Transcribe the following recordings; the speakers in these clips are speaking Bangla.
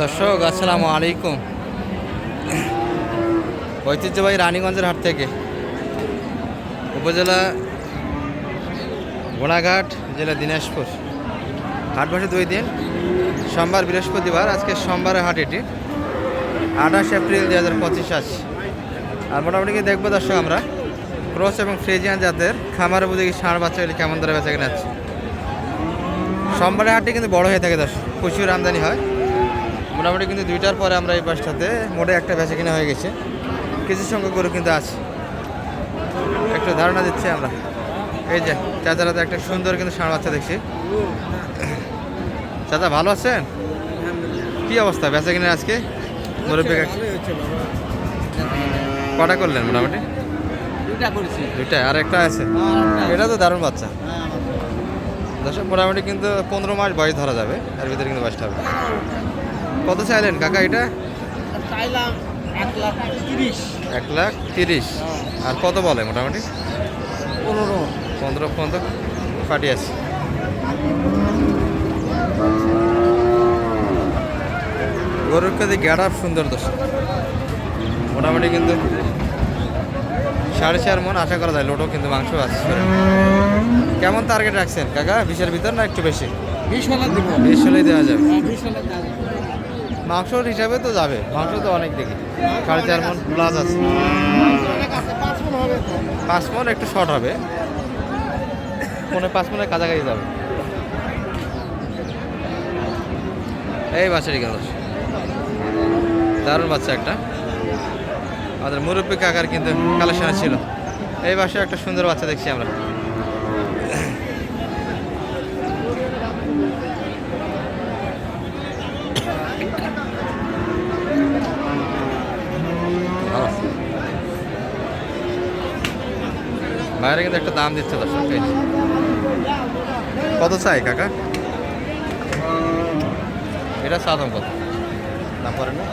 দর্শক, আসসালামু আলাইকুম। ঐতিহ্যবাহী রানীগঞ্জের হাট থেকে উপজেলা গোড়াঘাট জেলা দিনাজপুর। হাট বসে দুই দিন। সোমবার বৃহস্পতিবার, আজকে সোমবারের হাট এটি। আঠাশ এপ্রিল দু হাজার পঁচিশ আজ। আর মোটামুটি দেখব দর্শক আমরা, ক্রস এবং ফ্রেজিয়ান জাতের খামারে বুঝে ষাঁড় বাচ্চাগুলি কেমন ধরে বেচা কিনে আছে সোমবারের হাটটি কিন্তু বড় হয়ে থাকে দর্শক, প্রচুর আমদানি হয়। মোটামুটি কিন্তু দুইটার পরে আমরা এই পাশটাতে মোটে একটা বেচা কিনা হয়ে গেছে। কিছু সংখ্যক গরু কিন্তু আছে। একটু ধারণা দিচ্ছি আমরা। এই যে চাচারাতে একটা সুন্দর কিন্তু ষাঁড় বাচ্চা দেখছি। চাচা ভালো আছেন? কি অবস্থা? বেচা কিনা আজকে? মুরব্বী কটা করলেন মোটামুটি? দুইটা আর একটা আছে? এটা তো দারুণ বাচ্চা। দর্শক মোটামুটি কিন্তু পনেরো মাস বয়স ধরা যাবে। এর ভিতরে কিন্তু বাসটা হবে। কত চাইলেন কাকা এটা? চাইলাম এক লাখ তিরিশ। এক লাখ তিরিশ। আর কত বলে মোটামুটি? পনেরো। পনেরো পর্যন্ত পার্টি আছে। গরুর কাছে আপ সুন্দর দোষ। মোটামুটি কিন্তু সাড়ে চার মন আশা করা যায় লোটও কিন্তু মাংস আছে। কেমন টার্গেট রাখছেন কাকা? বিশের ভিতর না একটু বেশি? বিশ হলেই দেওয়া যাবে। মাংসর হিসাবে তো যাবে। মাংস তো অনেক দেখি। সাড়ে চার মন প্লাস আছে। পাঁচ মন একটু শর্ট হবে। পনেরো পাঁচ মনের কাছাকাছি যাবে। এই বাচ্চাটি কেন দারুণ বাচ্চা একটা। আমাদের মুরব্বী কাকার কিন্তু কালেকশন ছিল। এই বাসায় একটা সুন্দর বাচ্চা দেখছি আমরা। বাইরে কিন্তু একটা দাম দিচ্ছে দর্শক। কত চাই কাকা? এটা সাধারণ কত দাম করেন না?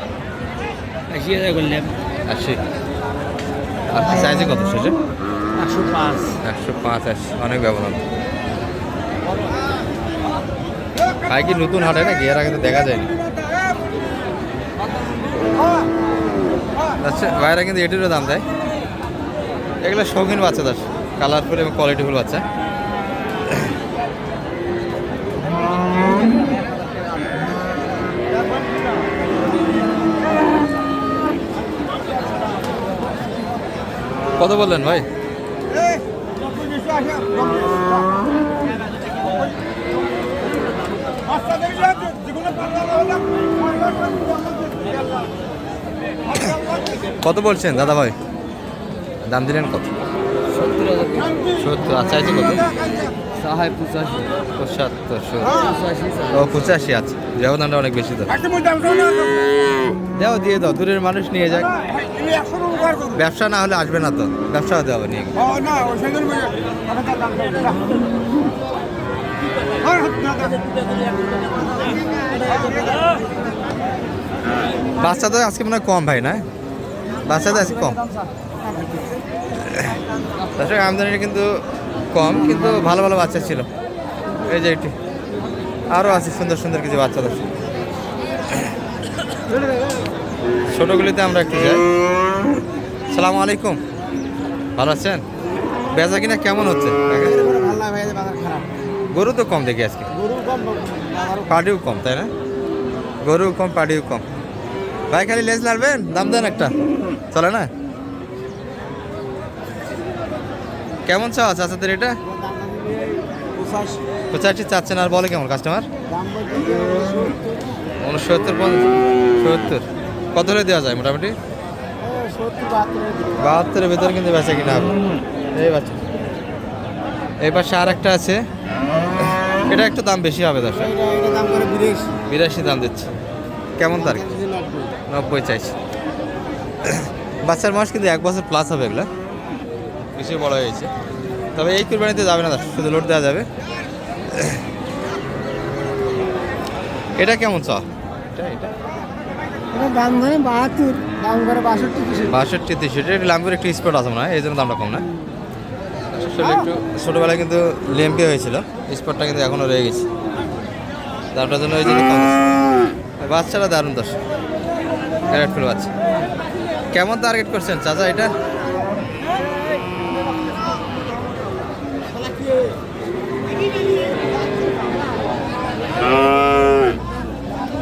আশি হাজার করলাম আশি। আর সাইজে কত সেটা একশো পাঁচ। একশো পাঁচ আশি। অনেক ব্যবধান। ভাই কি নতুন হাটে নাকি? এর আগে তো দেখা যায়নি। আচ্ছা ভাইরা কিন্তু এটিরও দাম দেয়। এগুলো শৌখিন বাচ্চা দাস কালারফুল এবং কোয়ালিটিফুল বাচ্চা। কত বললেন ভাই? কত বলছেন দাদা ভাই? দাম দিলেন কত? সত্তর সত্তর আচ্ছা আছে কত? সাহায় পঁচাশি। পঁচাত্তর ও পঁচাশি আছে ব্যবধানটা অনেক বেশি দাও। দিয়ে দাও দূরের মানুষ নিয়ে যাক। ব্যবসা না হলে আসবে না তো। ব্যবসা হতে হবে নিয়ে। বাচ্চা তো আজকে মনে হয় কম ভাই না? বাচ্চা তো আজকে কম। দর্শক আমদানিটা কিন্তু কম কিন্তু ভালো ভালো বাচ্চা ছিল। এই যে একটি আরও আছে সুন্দর সুন্দর কিছু বাচ্চা দর্শক ছোটোগুলিতে আমরা একটু যাই। সালাম আলাইকুম। ভালো আছেন? বেচা কিনা কেমন হচ্ছে? গরু তো কম দেখি আজকে। পাটিও কম তাই না? গরু কম পাটিও কম। ভাই খালি লেজ লাড়বেন? দাম দেন একটা। চলে না? কেমন চাওয়া চাচাদের এটা? পঁচাশি চাচ্ছেন আর বলে কেমন কাস্টমার উনসত্তর সত্তর। কত হলে দেওয়া যায় মোটামুটি? বাহাত্তরের ভেতরে কিন্তু বেচা কিনা এই বাচ্চা। এই পাশে আর একটা আছে। এটা একটু দাম বেশি হবে দশ বিরাশি দাম দিচ্ছে। কেমন তার নব্বই। চাইছে। বাচ্চার মাস কিন্তু এক বছর প্লাস হবে এগুলো। বেশি বড় হয়েছে তবে এই কুরবানিতে যাবে না শুধু লোড দেওয়া যাবে। এটা কেমন চ? এটা এটা। দাম ধরে বাহাত্তর দাম করে বাষট্টি বাষট্টি তেষট্টি এটা লাম্বির একটু স্পট আছে না এই জন্য দামটা কম না। আসলে একটু ছোটোবেলায় কিন্তু লেম্পে হয়েছিল স্পটটা কিন্তু এখনও রয়ে গেছে। দামটার জন্য ওই জন্য কম বাচ্চারা দারুণ ক্যারেট ফুল বাচ্চা। কেমন টার্গেট করছেন চাচা এটা?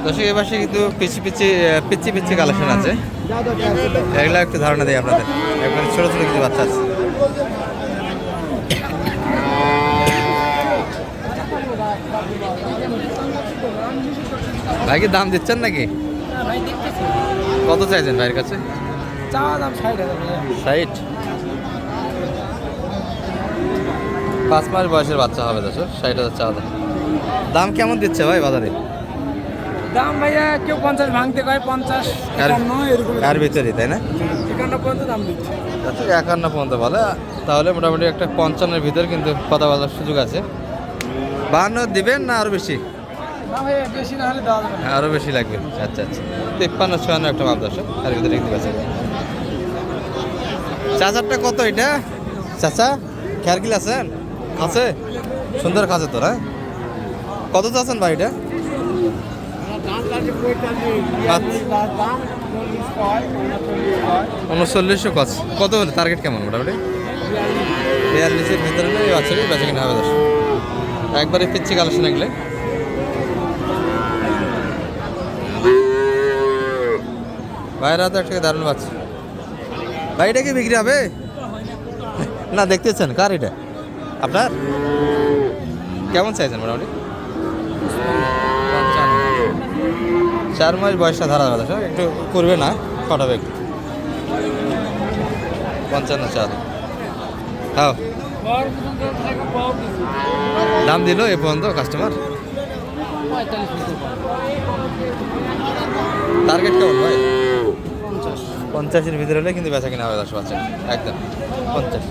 দর্শক এ পাশে কিন্তু পিচি পিচি পিচি পিচি কালেকশন আছে। এগুলো একটু ধারণা দিই আপনাদের। একবার ছোট ছোট কিছু বাচ্চা আছে। ভাই কি দাম দিচ্ছেন নাকি? কত চাইছেন ভাইয়ের কাছে? ষাট। পাঁচ মাস বয়সের বাচ্চা হবে দশ ষাট হাজার চাওয়া দাম। দাম কেমন দিচ্ছে ভাই বাজারে? দাম ভাইয়া কেউ পঞ্চাশ ভাঙতে কয় পঞ্চাশ আর ভিতরেই তাই না? একান্ন পর্যন্ত দাম দিচ্ছে। আচ্ছা একান্ন পর্যন্ত বলে তাহলে মোটামুটি একটা পঞ্চান্নের ভিতর কিন্তু কথা বলার সুযোগ আছে। বাহান্ন দিবেন না আরও বেশি? আরও বেশি লাগবে। আচ্ছা আচ্ছা। তিপ্পান্ন ছয়ান্ন একটা মাপ দশ তার ভিতরে দেখতে পাচ্ছি চাচারটা কত এটা? চাচা খেয়ারকিল আছেন? আছে? সুন্দর খাঁচে তোর হ্যাঁ কত চাচ্ছেন ভাই এটা? উনচল্লিশশো কত? কত হলে টার্গেট কেমন মোটামুটি? বিয়াল্লিশের ভিতরে হলে এই বাচ্চারই বেঁচে হবে দশ। একবারে পিচ্ছি কালেকশন এগুলো। ভাইয়ের হাতে একটা দারুণ বাচ্চা। ভাই, এটা কি বিক্রি হবে? না দেখতেছেন কার এটা? আপনার? কেমন চাইছেন মোটামুটি। চার মাস বয়সটা ধরা যাবে স্যার। একটু করবে না ফটাবে একটু পঞ্চান্ন চার। হ্যাঁ দাম দিল এ পর্যন্ত কাস্টমার টার্গেট কেমন ভাই? পঞ্চাশের ভিতরে হলে কিন্তু বেচা কিনা হবে, দশ বাচ্চা একদম। পঞ্চাশ।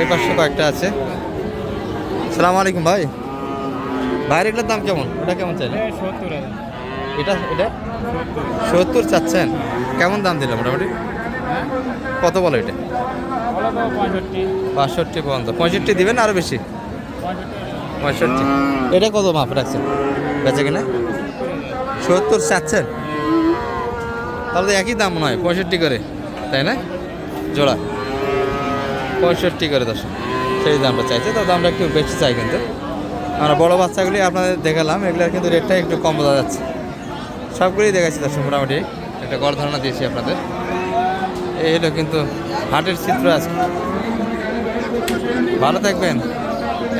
এই পাশে কয়েকটা আছে। সালাম আলাইকুম ভাই। ভাইয়ের এগুলোর দাম কেমন? ওটা কেমন চাইলে এটা এটা সত্তর চাচ্ছেন। কেমন দাম দিল মোটামুটি? কত বলো এটা? বাষট্টি পর্যন্ত পঁয়ষট্টি দিবেন আরও বেশি? পঁয়ষট্টি। এটা কত মাপ রাখছেন? বেচা কিনা? সত্তর চাচ্ছেন? তাহলে তো একই দাম নয় পঁয়ষট্টি করে। তাই না? জোড়া। পঁয়ষট্টি করে দশ সেই দামটা চাইছে, তো দামটা একটু বেশি চাই কিন্তু। আমরা বড় বাচ্চাগুলি আপনাদের দেখালাম, এগুলোর কিন্তু রেটটা একটু কম বোঝা যাচ্ছে। সবগুলোই দেখাচ্ছি দর্শক, মোটামুটি একটা গড় ধারণা দিয়েছি আপনাদের। এই হলো কিন্তু হাটের চিত্র আছে ভালো থাকবেন,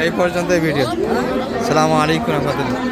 এই পর্যন্ত ভিডিও। সালামু আলাইকুম রহমতুল্লাহ।